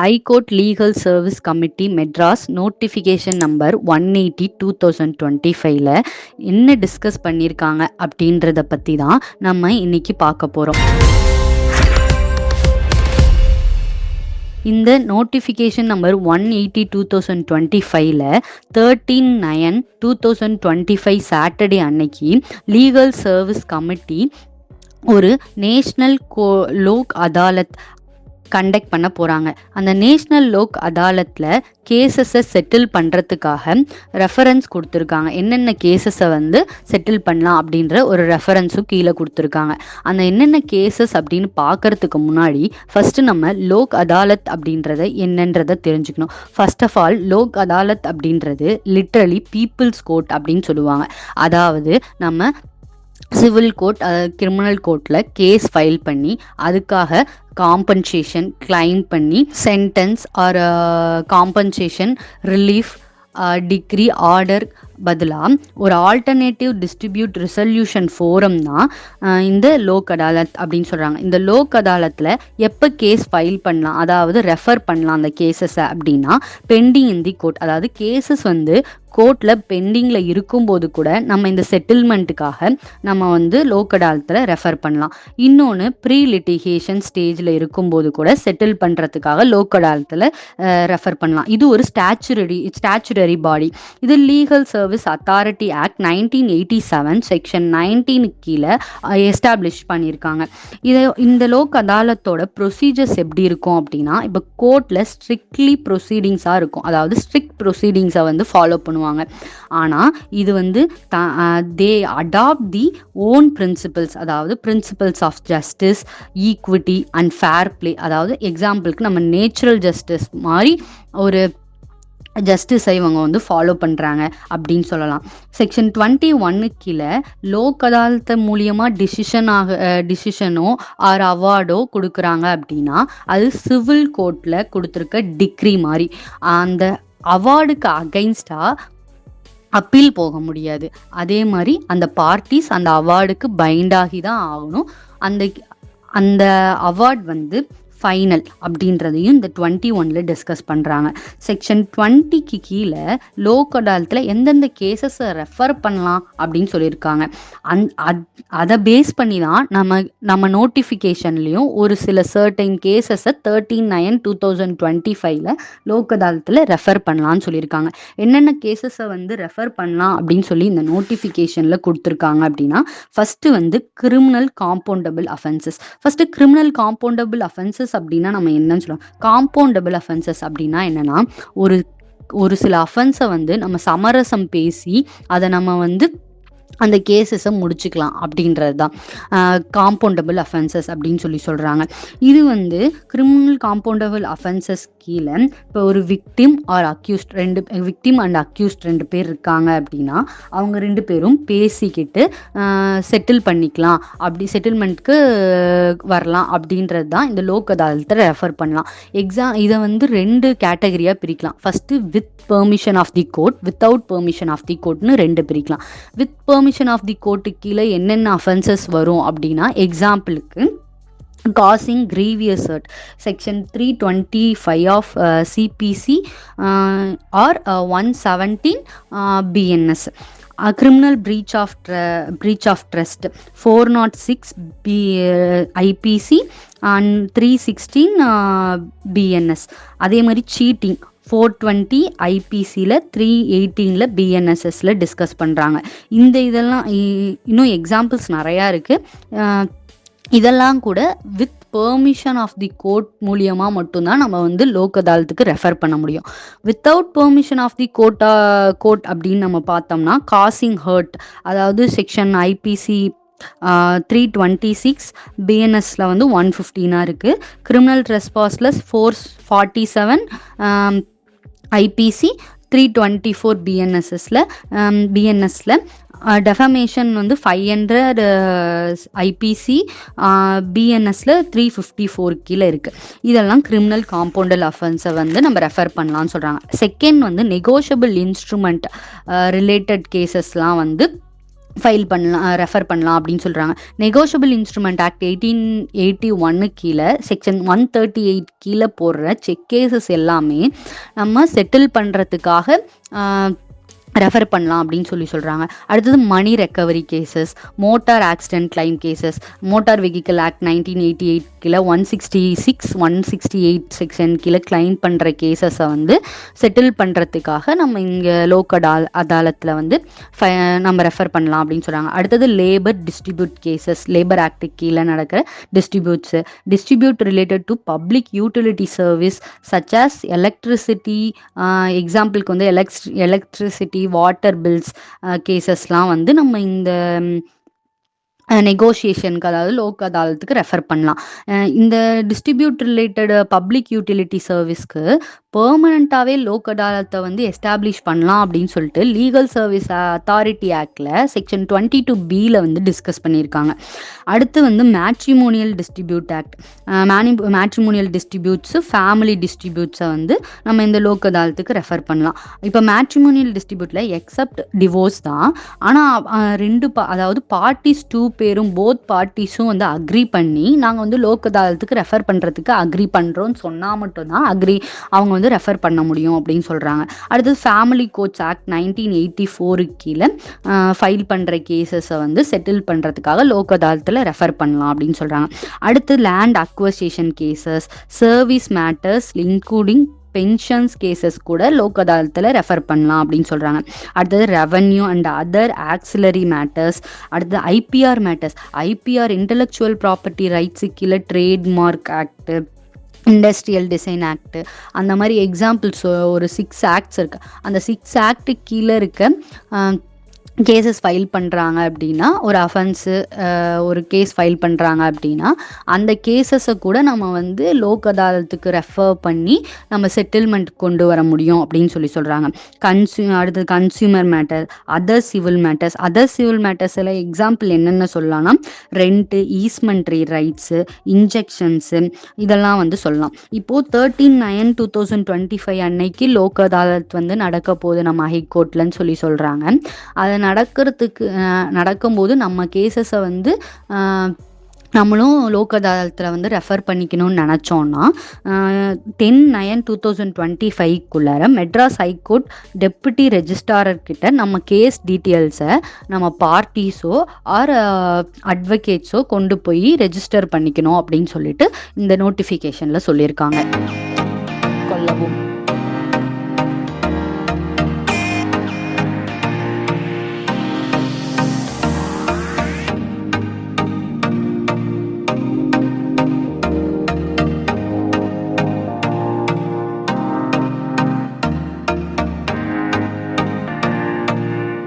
High court legal service committee Madras notification number one eighty two thousand twenty ஃபைவ்ல என்ன discuss பண்ணியிருக்காங்க அப்படின்றத பற்றி தான் நம்ம இன்னைக்கு பார்க்க போகிறோம் இந்த notification number one eighty two thousand twenty ஃபைவ்ல thirteen nine two thousand twenty five Saturday அன்னைக்கு லீகல் சர்வீஸ் கமிட்டி ஒரு நேஷ்னல் கோ லோக் அதாலத் கண்டக்ட் பண்ண போகிறாங்க அந்த நேஷ்னல் லோக் அதாலத்தில் கேசஸை செட்டில் பண்ணுறதுக்காக ரெஃபரன்ஸ் கொடுத்துருக்காங்க. என்னென்ன கேசஸை வந்து செட்டில் பண்ணலாம் அப்படின்ற ஒரு ரெஃபரன்ஸும் கீழே கொடுத்துருக்காங்க. அந்த என்னென்ன கேசஸ் அப்படின்னு பார்க்கறதுக்கு முன்னாடி ஃபஸ்ட்டு நம்ம லோக் அதாலத் அப்படின்றத என்னன்றதை தெரிஞ்சுக்கணும். First of all Lok Adalat அப்படின்றது லிட்ரலி பீப்புள்ஸ் கோர்ட் அப்படின்னு சொல்லுவாங்க. அதாவது நம்ம சிவில் கோர்ட் கிரிமினல் கோர்ட்டில் கேஸ் ஃபைல் பண்ணி அதுக்காக காம்பன்சேஷன் கிளைம் பண்ணி sentence or compensation relief degree order பதிலாக ஒரு ஆல்டர்னேட்டிவ் டிஸ்ட்ரிபியூட் ரிசல்யூஷன் ஃபோரம் தான் இந்த லோக் அதாலத் அப்படின்னு சொல்கிறாங்க இந்த லோக் அதாலத்தில் எப்போ கேஸ் ஃபைல் பண்ணலாம்? அதாவது ரெஃபர் பண்ணலாம் அந்த கேசஸை அப்படின்னா பெண்டிங் இன் தி கோர்ட் அதாவது கேசஸ் வந்து கோர்ட்டில் பெண்டிங்கில் இருக்கும்போது கூட நம்ம இந்த செட்டில்மெண்ட்டுக்காக நம்ம வந்து லோக்கடாலத்தில் ரெஃபர் பண்ணலாம். இன்னொன்று ப்ரீ லிட்டிகேஷன் ஸ்டேஜில் இருக்கும்போது கூட செட்டில் பண்ணுறதுக்காக லோக்கடாலத்தில் ரெஃபர் பண்ணலாம். இது ஒரு ஸ்டாச்சுரரி ஸ்டாச்சுரரி பாடி இது legal service authority act nineteen eighty seven section நைன்டீனுக்கு கீழே எஸ்டாப்ளிஷ் பண்ணியிருக்காங்க இதை இந்த லோக் அதாலத்தோட ப்ரொசீஜர்ஸ் எப்படி இருக்கும் அப்படின்னா இப்போ கோர்ட்டில் ஸ்ட்ரிக்ட்லி ப்ரொசீடிங்ஸாக இருக்கும். அதாவது ஸ்ட்ரிக்ட் ப்ரொசீடிங்ஸை வந்து ஃபாலோ பண்ணுவாங்க. ஆனால் இது வந்து the they adopt the own principles அதாவது principles of justice equity and fair play அதாவது எக்ஸாம்பிளுக்கு நம்ம நேச்சுரல் ஜஸ்டிஸ் மாதிரி ஒரு ஜஸ்டிஸை இவங்க வந்து ஃபாலோ பண்ணுறாங்க அப்படின்னு சொல்லலாம். செக்ஷன் டுவெண்ட்டி ஒன்னு கீழே லோக் அதாலத்து மூலியமாக டிசிஷன் ஆக டிசிஷனோ ஆர் அவார்டோ கொடுக்குறாங்க அப்படின்னா அது சிவில் கோர்ட்டில் கொடுத்துருக்க டிக்ரி மாதிரி. அந்த அவார்டுக்கு அகைன்ஸ்டாக அப்பீல் போக முடியாது. அதே மாதிரி அந்த பார்ட்டிஸ் அந்த அவார்டுக்கு பைண்டாகி தான் ஆகணும். அந்த அந்த அவார்ட் வந்து ஃபைனல் அப்படின்றதையும் இந்த டுவெண்ட்டி ஒனில் டிஸ்கஸ் பண்ணுறாங்க செக்ஷன் டுவெண்ட்டிக்கு கீழே லோக் அடாலத்தில் எந்தெந்த கேசஸை ரெஃபர் பண்ணலாம் அப்படின்னு சொல்லியிருக்காங்க. அந் அத் அதை பேஸ் பண்ணி தான் நம்ம நம்ம நோட்டிஃபிகேஷன்லேயும் ஒரு சில certain கேசஸை thirteen nine two thousand twenty ஃபைவ்ல லோக் அதாலத்தில் ரெஃபர் பண்ணலான்னு சொல்லியிருக்காங்க. என்னென்ன கேசஸை வந்து ரெஃபர் பண்ணலாம் அப்படின்னு சொல்லி இந்த நோட்டிஃபிகேஷனில் கொடுத்துருக்காங்க அப்படின்னா ஃபஸ்ட்டு வந்து criminal compoundable offences first criminal compoundable offences அப்படின்னா நம்ம என்னன்னு சொல்லுவோம்? காம்பவுண்டபிள் அஃபென்சஸ் அப்படின்னா என்னன்னா ஒரு ஒரு சில அஃபென்ஸை வந்து நம்ம சமரசம் பேசி அதை நம்ம வந்து அந்த கேசஸை முடிச்சுக்கலாம் அப்படின்றது தான் காம்பவுண்டபிள் அஃபென்சஸ் அப்படின்னு சொல்லி சொல்கிறாங்க இது வந்து கிரிமினல் காம்பவுண்டபிள் அஃபென்சஸ் கீழே இப்போ ஒரு விக்டிம் ஆர் அக்யூஸ்ட் ரெண்டு விக்டிம் அண்ட் அக்யூஸ்ட் ரெண்டு பேர் இருக்காங்க அப்படின்னா அவங்க ரெண்டு பேரும் பேசிக்கிட்டு செட்டில் பண்ணிக்கலாம். அப்படி செட்டில்மெண்ட்க்கு வரலாம் அப்படின்றது தான் இந்த லோக் அதாலத்தை ரெஃபர் பண்ணலாம். எக்ஸாம் இதை வந்து ரெண்டு கேட்டகரியாக பிரிக்கலாம். First with permission of the court without permission of the கோர்ட்னு ரெண்டு பிரிக்கலாம். With permission of the court கீழே என்னென்ன அஃபென்சஸ் வரும் அப்படின்னா எக்ஸாம்பிளுக்கு causing grievous hurt section three twenty five of CPC or one seventeen BNS criminal breach of breach of trust four naught six B IPC and three sixteen BNS அதே மாதிரி cheating four twenty ஐபிசியில் three எயிட்டீனில் பிஎன்எஸ்எஸில் discuss பண்ணுறாங்க இந்த இதெல்லாம் இ- இன்னும் examples நிறையா இருக்குது இதெல்லாம் கூட with permission of the court மூலியமாக மட்டும்தான் நம்ம வந்து லோக் அதாலத்துக்கு ரெஃபர் பண்ண முடியும். வித்தவுட் பெர்மிஷன் ஆஃப் தி கோர்ட்டா கோர்ட் அப்படின்னு நம்ம பார்த்தோம்னா காசிங் ஹர்ட் அதாவது section IPC three twenty six பிஎன்எஸில் வந்து ஒன் ஃபிஃப்டீனாக இருக்குது criminal ட்ரெஸ்பாஸில் four forty seven IPC three twenty four பிஎன்எஸ்எஸில் பிஎன்எஸில் டெஃபமேஷன் வந்து ஃபைவ் ஹண்ட்ரட் ஐபிசி பிஎன்எஸில் த்ரீ ஃபிஃப்டி ஃபோர் கீழே இருக்குது இதெல்லாம் கிரிமினல் காம்பவுண்டல் அஃபென்ஸை வந்து நம்ம ரெஃபர் பண்ணலான்னு சொல்கிறாங்க செகண்ட் வந்து நெகோஷியபிள் இன்ஸ்ட்ருமெண்ட் ரிலேட்டட் கேசஸ்லாம் வந்து ஃபைல் பண்ணலாம் ரெஃபர் பண்ணலாம் அப்படின்னு சொல்கிறாங்க negotiable instrument act eighteen eighty ஒன்னு கீழே செக்ஷன் ஒன் தேர்ட்டி எயிட் கீழே போடுற செக் கேசஸ் எல்லாமே நம்ம செட்டில் பண்ணுறதுக்காக ரெஃபர் பண்ணலாம் அப்படின்னு சொல்லி சொல்கிறாங்க அடுத்தது money recovery cases motor accident claim cases motor vehicle act nineteen eighty eight கீழே one sixty six one sixty eight section கீழே கிளைம் பண்ணுற கேசஸை வந்து செட்டில் பண்ணுறதுக்காக நம்ம இங்கே லோக்கடால் அதாலத்தில் வந்து ஃபை நம்ம ரெஃபர் பண்ணலாம் அப்படின்னு சொல்கிறாங்க அடுத்தது labour distribute cases labour act கீழே நடக்கிற distributes distribute related to public utility service such as electricity எக்ஸாம்பிளுக்கு வந்து எலக்ட்ரி எலக்ட்ரிசிட்டி வாட்டர் பில்ஸ் கேசஸ்லாம் வந்து நம்ம இந்த நெகோஷியேஷனுக்கு அதாவது லோக் அதாலத்துக்கு ரெஃபர் பண்ணலாம். இந்த டிஸ்ட்ரிபியூட் ரிலேட்டட் பப்ளிக் யூட்டிலிட்டி சர்வீஸ்க்கு பெர்மனண்ட்டாகவே லோக் அதாலத்தை வந்து எஸ்டாப்ளிஷ் பண்ணலாம் அப்படின்னு சொல்லிட்டு லீகல் சர்வீஸ் அத்தாரிட்டி ஆக்டில் செக்ஷன் டுவெண்ட்டி டூ பியில் வந்து டிஸ்கஸ் பண்ணியிருக்காங்க. அடுத்து வந்து matrimonial distribute act many matrimonial distributes family டிஸ்ட்ரிபியூட்ஸை வந்து நம்ம இந்த லோக் அதாலத்துக்கு ரெஃபர் பண்ணலாம். இப்போ மேட்ரிமோனியல் டிஸ்ட்ரிபியூட்டில் எக்ஸப்ட் டிவோர்ஸ் தான். ஆனால் ரெண்டு பா அதாவது பார்ட்டிஸ் டூ பேரும் போத் பார்ட்டிஸும் வந்து அக்ரி பண்ணி நாங்கள் வந்து லோக் அதாலத்துக்கு ரெஃபர் பண்ணுறதுக்கு அக்ரி பண்ணுறோன்னு சொன்னால் மட்டும்தான் அக்ரி அவங்க வந்து ரெஃபர் பண்ண முடியும் அப்படின்னு சொல்கிறாங்க அடுத்தது ஃபேமிலி கோச் ஆக்ட் நைன்டீன் எயிட்டி ஃபோருக்கு கீழே ஃபைல் பண்ணுற கேசஸை வந்து செட்டில் பண்ணுறதுக்காக லோக் அதாலத்தில் ரெஃபர் பண்ணலாம் அப்படின்னு சொல்கிறாங்க அடுத்து land acquisition cases service matters including pensions cases கூட லோக் அதாலத்தில் ரெஃபர் பண்ணலாம் அப்படின்னு சொல்கிறாங்க அடுத்தது revenue and other auxiliary matters அடுத்தது IPR matters IPR intellectual property rights கீழே trademark act industrial design act அந்த மாதிரி எக்ஸாம்பிள்ஸ் ஒரு சிக்ஸ் ஆக்ட்ஸ் இருக்குது அந்த சிக்ஸ் ஆக்ட்டு கீழே இருக்க கேசஸ் ஃபைல் பண்ணுறாங்க அப்படின்னா ஒரு அஃபென்ஸு ஒரு கேஸ் ஃபைல் பண்ணுறாங்க அப்படின்னா அந்த கேசஸை கூட நம்ம வந்து லோக் அதாலத்துக்கு ரெஃபர் பண்ணி நம்ம செட்டில்மெண்ட் கொண்டு வர முடியும் அப்படின்னு சொல்லி சொல்கிறாங்க கன்சியூ அடுத்தது consumer matter other civil matters other civil மேட்டர்ஸில் example என்னென்ன சொல்லலாம்னா ரெண்ட்டு ஈஸ்மெண்ட்ரி ரைட்ஸு இன்ஜெக்ஷன்ஸு இதெல்லாம் வந்து சொல்லலாம். இப்போது thirteen nine two thousand twenty five அன்னைக்கு லோக் அதாலத் வந்து நடக்க போகுது நம்ம ஹைகோர்ட்லன்னு சொல்லி சொல்கிறாங்க அதை நடக்கிறதுக்கு நடக்கும்போது நம்ம கேசஸை வந்து நம்மளும் லோக் அதாலத்தில் வந்து ரெஃபர் பண்ணிக்கணும்னு நினச்சோன்னா ten nine two thousand twenty ஃபைவ்க்குள்ளார Madras high court deputy ரெஜிஸ்ட்ராரர்கிட்ட நம்ம கேஸ் டீட்டெயில்ஸை நம்ம பார்ட்டிஸோ ஆர் அட்வொகேட்ஸோ கொண்டு போய் ரெஜிஸ்டர் பண்ணிக்கணும் அப்படின்னு சொல்லிட்டு இந்த நோட்டிஃபிகேஷனில் சொல்லியிருக்காங்க. கொல்லவும்.